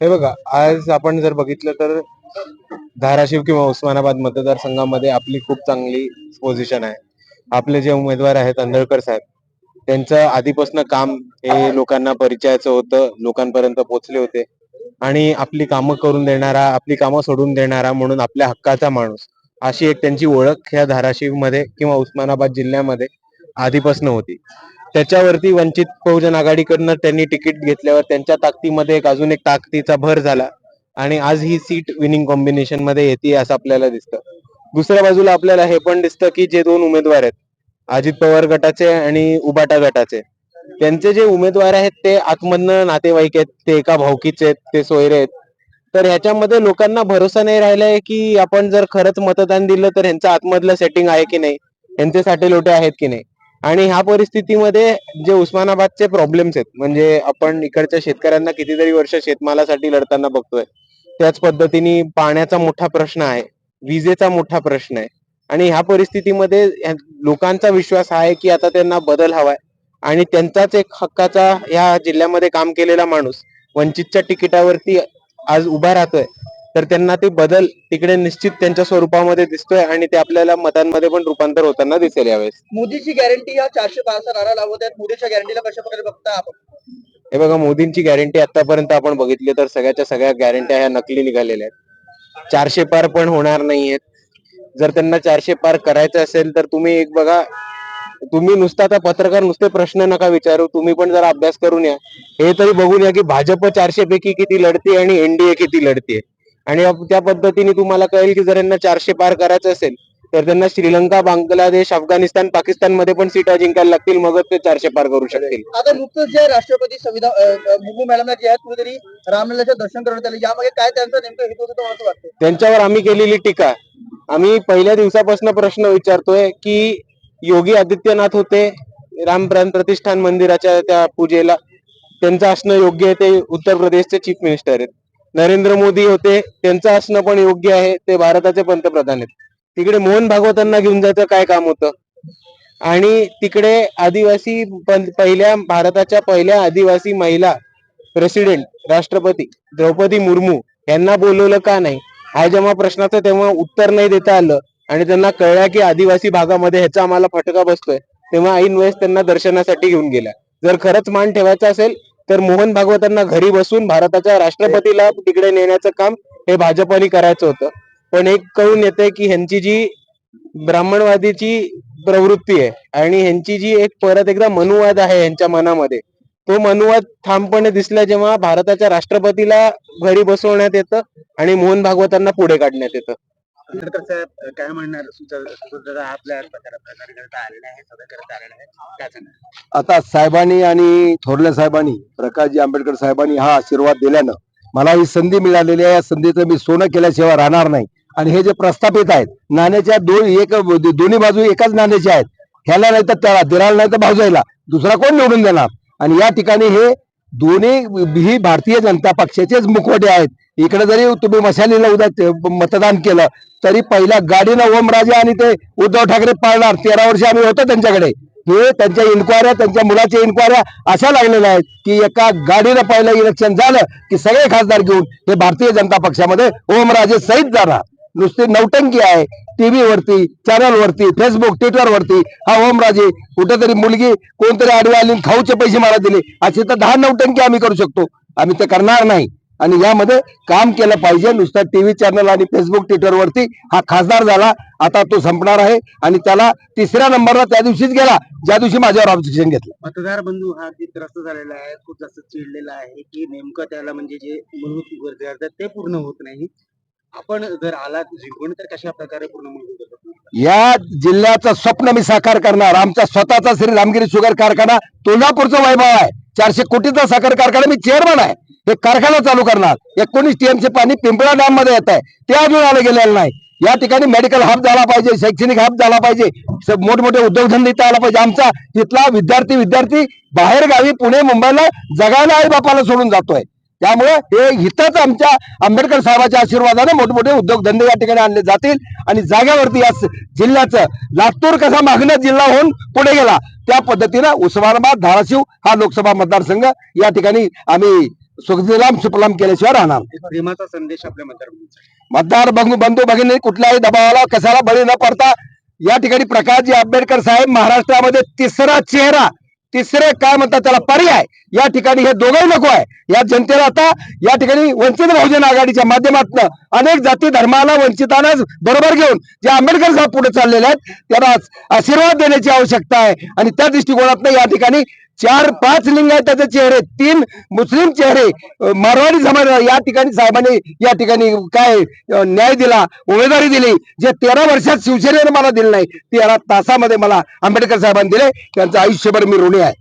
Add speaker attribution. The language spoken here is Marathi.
Speaker 1: हे बघा आज आपण जर बघितलं तर धाराशिव किंवा उस्मानाबाद मतदारसंघामध्ये आपली खूप चांगली पोझिशन आहे. आपले जे उमेदवार आहेत अंधळकर साहेब त्यांचं आधीपासून काम हे लोकांना परिचयाचं होतं लोकांपर्यंत पोहोचले होते. आणि आपली कामं करून देणारा आपली कामं सोडून देणारा म्हणून आपल्या हक्काचा माणूस अशी एक त्यांची ओळख ह्या धाराशिवमध्ये किंवा उस्मानाबाद जिल्ह्यामध्ये आधीपासून होती. त्याच्यावरती वंचित बहुजन आघाडीकडनं त्यांनी तिकीट घेतल्यावर त्यांच्या ताकदीमध्ये एक अजून एक ताकदीचा भर झाला. आणि आज ही सीट विनिंग कॉम्बिनेशनमध्ये येते असं आपल्याला दिसतं. दुसऱ्या बाजूला आपल्याला हे पण दिसतं की जे दोन उमेदवार आहेत अजित पवार गटाचे आणि उबाटा गटाचे. त्यांचे जे उमेदवार आहेत ते आतमधनं नातेवाईक आहेत ते एका भावकीचे आहेत ते सोयरे आहेत. तर ह्याच्यामध्ये लोकांना भरोसा नाही राहिलाय की आपण जर खरंच मतदान दिलं तर ह्यांचं आतमधलं सेटिंग आहे की नाही? यांचे साठे लोटे आहेत की नाही? आणि ह्या परिस्थितीमध्ये जे उस्मानाबादचे प्रॉब्लेम्स आहेत म्हणजे आपण इकडच्या शेतकऱ्यांना कितीतरी वर्ष शेतमालासाठी लढताना बघतोय त्याच पद्धतीने पाण्याचा मोठा प्रश्न आहे विजेचा मोठा प्रश्न आहे. आणि ह्या परिस्थितीमध्ये लोकांचा विश्वास हा आहे की आता त्यांना बदल हवाय. आणि त्यांचाच एक हक्काचा ह्या जिल्ह्यामध्ये काम केलेला माणूस वंचितच्या तिकिटावरती आज उभा राहतोय. तर त्यांना ते बदल तिकडे निश्चित त्यांच्या स्वरूपामध्ये दिसतोय आणि ते आपल्याला मतांमध्ये पण रूपांतर होताना दिसेल यावेळेस.
Speaker 2: मोदीची गॅरंटी या चारशे पाचचा नारा लावत आहेत मोदीच्या गॅरंटीला कशा प्रकारे बघता आपण?
Speaker 1: हे बघा मोदींची गॅरंटी आतापर्यंत आपण बघितली तर सगळ्याच्या सगळ्या गॅरंट्या ह्या नकली निघालेल्या आहेत. चारशे पार पण होणार नाहीयेत. जर त्यांना चारशे पार करायचं असेल तर तुम्ही एक बघा तुम्ही नुसता आता पत्रकार नुसते प्रश्न नका विचारू. तुम्ही पण जरा अभ्यास करून या. हे तरी बघून या की भाजप चारशे पैकी किती लढते आणि एनडीए किती लढते आणि त्या पद्धतीने तुम्हाला कळेल की जर यांना चारशे पार करायचं असेल तर त्यांना श्रीलंका बांगलादेश अफगाणिस्तान पाकिस्तानमध्ये पण सीटा जिंकायला लागतील मगच ते चारशे पार करू शकतील.
Speaker 2: आता नुकतंच जे राष्ट्रपती संविधान मुर्मू मॅडमला जे आहेत कुठेतरी रामलल्लाचं दर्शन करण्यात आलं. यामागे काय त्यांचा नेमकं हेतू होतं असं वाटतं
Speaker 1: त्यांच्यावर आम्ही केलेली टीका. आम्ही पहिल्या दिवसापासून प्रश्न विचारतोय की योगी आदित्यनाथ होते राम प्राण प्रतिष्ठान मंदिराच्या त्या पूजेला. त्यांचं असणं योग्य आहे ते उत्तर प्रदेशचे चीफ मिनिस्टर आहेत. नरेंद्र मोदी होते त्यांचं असणं पण योग्य आहे ते भारताचे पंतप्रधान आहेत. तिकडे मोहन भागवतांना घेऊन जायचं काय काम होतं? आणि तिकडे आदिवासी पहिल्या भारताच्या पहिल्या आदिवासी महिला प्रेसिडेंट राष्ट्रपती द्रौपदी मुर्मू यांना बोलवलं का नाही? हा जेव्हा प्रश्नाचं तेव्हा उत्तर नाही देता आलं आणि त्यांना कळलं की आदिवासी भागामध्ये ह्याचा आम्हाला फटका बसतोय तेव्हा ऐन वेळेस त्यांना दर्शनासाठी घेऊन गेल्या. जर खरंच मान ठेवायचा असेल तर मोहन भागवतांना घरी बसून भारताच्या राष्ट्रपतीला तिकडे नेण्याचं काम हे भाजपने करायचं होतं. पण एक कळून येते की ह्यांची जी ब्राह्मणवादीची प्रवृत्ती आहे आणि ह्यांची जी एक परत एकदा मनुवाद आहे यांच्या मनामध्ये तो मनुवाद ठामपणे दिसला जेव्हा भारताच्या राष्ट्रपतीला घरी बसवण्यात येतं आणि मोहन भागवतांना पुढे काढण्यात येतं.
Speaker 2: आंबेडकर साहेब काय म्हणणार? सुद्धा आपल्या आलेला आहे करता आलेला आहे
Speaker 3: आता साहेबांनी आणि थोरल्या साहेबांनी प्रकाशजी आंबेडकर साहेबांनी हा आशीर्वाद दिल्यानं मला ही संधी मिळालेली आहे. या संधीचं मी सोनं केल्याशिवाय राहणार नाही. आणि हे जे प्रस्थापित आहेत नाण्याच्या दोन एक दोन्ही बाजू एकाच नाण्याच्या आहेत. ह्याला नाही तर त्याला दिराला नाही तर भाऊजाईला. दुसरा कोण निवडून देणार? आणि या ठिकाणी हे दोन्ही ही भारतीय जनता पक्षाचेच मुखवटे आहेत. इकडे जरी तुम्ही मशालीला उद्या मतदान केलं तरी पहिल्या गाडीनं ओमराजे आणि ते उद्धव ठाकरे पाळणार. तेरा वर्ष आम्ही होतो त्यांच्याकडे. हे त्यांच्या इन्क्वायऱ्या त्यांच्या मुलाच्या इन्क्वायऱ्या अशा लागलेल्या आहेत की एका गाडीनं पहिलं इलेक्शन झालं की सगळे खासदार घेऊन हे भारतीय जनता पक्षामध्ये ओमराजे सहित जाणार. नुसती नौटंकी आहे. टीव्ही वरती चॅनल वरती फेसबुक ट्विटर वरती हा ओमराजे कुठेतरी मुलगी कोणतरी आडवी आली खाऊचे पैसे मला दिले. असे तर दहा नौटंकी आम्ही करू शकतो. आम्ही ते करणार नाही. आणि यामध्ये काम केलं पाहिजे. नुसतं टीव्ही चॅनल आणि फेसबुक ट्विटर वरती हा खासदार झाला. आता तो संपणार आहे आणि त्याला तिसऱ्या नंबरला त्या दिवशीच गेला. ज्या दिवशी माझ्यावर ऑब्जेक्शन घेतलं.
Speaker 2: मतदार बंधू हा त्रस्त झालेला आहे खूप जास्त चिडलेला आहे की नेमकं त्याला म्हणजे जे मूलभूत गरजा आहेत ते पूर्ण होत नाही. आपण जर आला जिंकून तर कशा प्रकारे पूर्ण मूलभूत
Speaker 3: या जिल्ह्याचं स्वप्न मी साकार करणार. आमचा स्वतःचा श्री रामगिरी शुगर कारखाना तुळजापूरचं वैभव आहे. चारशे कोटीचा साखर कारखाना मी चेअरमन आहे. हे कारखाना चालू करणार. एकोणीस टीएमचे पाणी पिंपळा डॅममध्ये येत आहे. ते अजून आलं गेलेलं नाही. या ठिकाणी मेडिकल हब झाला पाहिजे शैक्षणिक हब झाला पाहिजे. मोठमोठे उद्योगधंदे इथं आला पाहिजे. आमचा तिथला विद्यार्थी विद्यार्थी बाहेर गावी पुणे मुंबईला जगायला आई बापाला सोडून जातोय. त्यामुळे हे इथंच आमच्या आंबेडकर साहेबाच्या आशीर्वादाने मोठमोठे उद्योगधंदे या ठिकाणी आणले जातील. आणि जागेवरती या जिल्ह्याचं लातूर कसा मागणं जिल्हा होऊन पुढे गेला त्या पद्धतीनं उस्मानाबाद धाराशिव हा लोकसभा मतदारसंघ या ठिकाणी आम्ही सुखदिलाम सुफलाम केल्याशिवाय राहणार.
Speaker 2: प्रेमाचा संदेश आपल्या
Speaker 3: मतदार बंधू बंधू भगिनी कुठल्याही दबावाला कशाला बळी न पडता या ठिकाणी प्रकाशजी आंबेडकर साहेब महाराष्ट्रामध्ये तिसरा चेहरा तिसरे काय म्हणतात त्याला पर्याय या ठिकाणी हे दोघंही नको आहे. या जनतेला आता या ठिकाणी वंचित बहुजन आघाडीच्या माध्यमातून अनेक जाती धर्माला वंचितांना बरोबर घेऊन जे आंबेडकर साहेब पुढे चाललेले आहेत त्यांना आशीर्वाद देण्याची आवश्यकता आहे. आणि त्या दृष्टिकोनातून या ठिकाणी चार पाच लिंग त्याचे चेहरे तीन मुस्लिम चेहरे. मारवाडी समाज या ठिकाणी साहेबांनी या ठिकाणी काय न्याय दिला उमेदवारी दिली जे तेरा वर्षात शिवसेनेने मला दिलं नाही तेरा तासामध्ये मला आंबेडकर साहेबांनी दिले त्यांचं आयुष्यभर मी ऋणी आहे.